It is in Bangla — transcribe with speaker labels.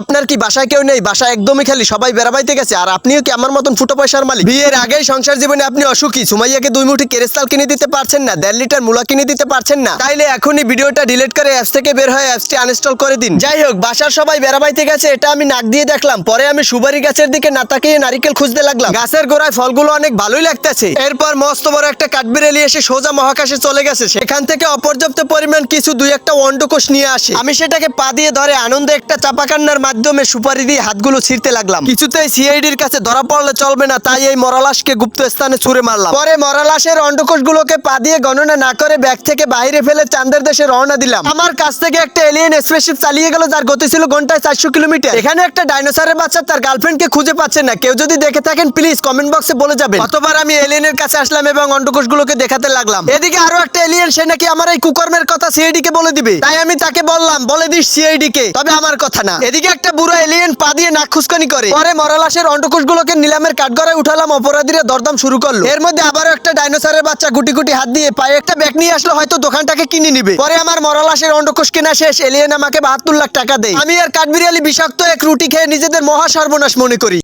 Speaker 1: আপনার কি বাসায় কেউ নেই? বাসা একদমই খালি, সবাই বেড়াবাইতে গেছে। আর আপনিও কি আমার মতন ফুটো পয়সার মালিক? বিয়ের আগেই সংসার জীবনে আপনি অসুখী। সুমাইয়াকে দুই মুঠি কেরেস্তাল কিনে দিতে পারছেন না, দেড় লিটার মুলা কিনে দিতে পারছেন না। তাইলে এখনই ভিডিওটা ডিলিট করে অ্যাপস থেকে বের হয়ে অ্যাপসটি আনইনস্টল করে দিন। যাই হোক, বাসার সবাই বেড়াবাইতে গেছে, এটা আমি নাক দিয়ে দেখলাম। পরে আমি সুপারি গাছের দিকে না তাকিয়ে নারিকেল খুঁজতে লাগলাম। গাছের গোড়ায় ফলগুলো অনেক ভালোই লাগতেছে। এরপর মস্ত বড় একটা কাঠবিড়ালি এসে সোজা মহাকাশে চলে গেছে। সেখান থেকে অপর্যাপ্ত পরিমাণ কিছু দুই একটা অন্ডকোষ নিয়ে আসে। আমি সেটাকে পা দিয়ে ধরে আনন্দে একটা চাপা কান্নার মাধ্যমে সুপারি দিয়ে হাতগুলো ছিঁড়তে লাগলাম। কিছুতেই সিআইডির কাছে ধরা পড়লে চলবে না, তাই এই মরালাসকে গুপ্ত স্থানে ছুঁড়ে মারলাম। পরে মরালাসের অন্ডকোষ গুলোকে পা দিয়ে গণনা না করে ব্যাগ থেকে বাইরে ফেলে চাঁদের দেশে রওনা দিলাম। আমার কাছ থেকে একটা এলিয়েন স্পেসশিপ চালিয়ে গেল, যার গতি ছিল ঘন্টায় চারশো কিলোমিটার। এখানে একটা ডাইনোসরের বাচ্চা, তার গার্লফ্রেন্ডকে খুঁজে পাচ্ছে না। কেউ যদি দেখে থাকেন প্লিজ কমেন্ট বক্সে বলে যাবেন। অতবার আমি এলিয়েনের কাছে আসলাম এবং অন্ডকোষ গুলোকে দেখাতে লাগলাম। এদিকে আরও একটা এলিয়েন সে নাকি আমার এই কুকর্মের কথা সিআইডি কে বলে দিবে। তাই আমি তাকে বললাম, বলে দিস সিআইডি কে তবে আমার কথা না। এদিকে একটা বুড়ো এলিয়েন পা দিয়ে নাক খুসকানি করে। পরে মরালাসের অন্ডকোষগুলোকে নিলামের কাঠগড়ায় উঠালাম, অপরাধীরা দরদাম শুরু করল। এর মধ্যে আবারও একটা ডাইনোসরের বাচ্চা গুটি গুটি হাত দিয়ে পায়ে একটা ব্যাগ নিয়ে আসলো, হয়তো দোকানটাকে কিনে নিবে। পরে আমার মরালাশের অন্ডকোষ কেনা শেষ এলিয়েন আমাকে বাহাত্তর লাখ টাকা দেয়। আমি আর কাঠবিরিয়ালি বিষাক্ত এক রুটি খেয়ে নিজেদের মহা সর্বনাশ মনে করি।